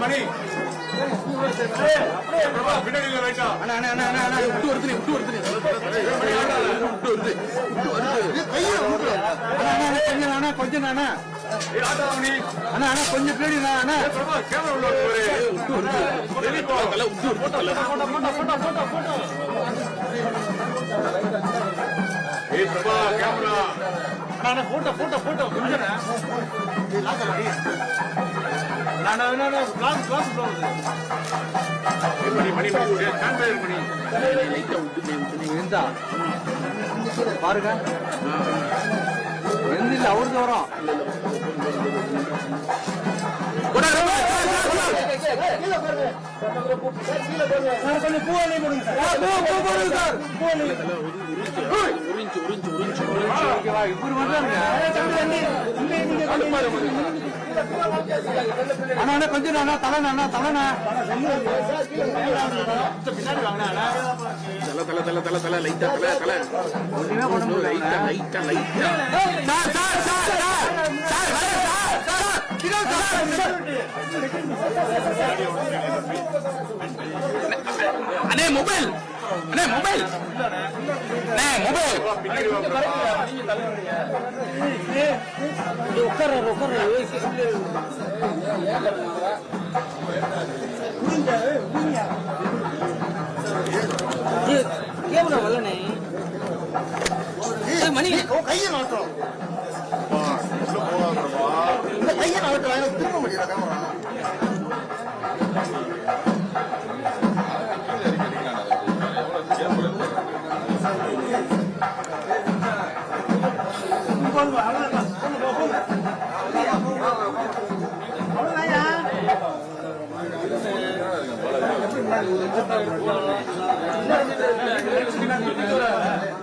மணி பின்னாடி அண்ணா அண்ணா அண்ணா அண்ணா, விட்டு வருது விட்டு வருது விட்டு வருது கொஞ்சம் அண்ணா கொஞ்சம் அண்ணா அண்ணா அண்ணா கொஞ்சம் பின்னாடி அண்ணா கேமரா உள்ள ஒரு விட்டு வருது நான் போட்டோ போட்டோ போட்டோ கொஞ்சம் நான் நான் கிளாஸ் கிளாஸ் மணி மணி மணி பை இருந்தா பாருங்க எந்த இல்ல அவருக்கு வரும் கொஞ்சம் பூவலை போடுங்க சார் உறிஞ்சு உறிஞ்சு உறிஞ்சு இவரு வந்தாருங்க அண்ணா அண்ணா கொஞ்சம் அண்ணா தலைண்ணா அண்ணா தலைண்ணா பின்னாடி வாங்கினா தல தல தல தல தல லைட்டா தல தல ஒண்ணுமே பண்ண முடியல லைட்டா லைட்டா லைட்டா sir sir sir sir sir sir sir sir அண்ணே மொபைல். அண்ணே மொபைல். அண்ணே மொபைல். உட்கார உட்கார கேமரா வரலனே மணி. கையை இந்த கையை எனக்கு திரும்ப முடியல கேமரா அவ்வளோதான்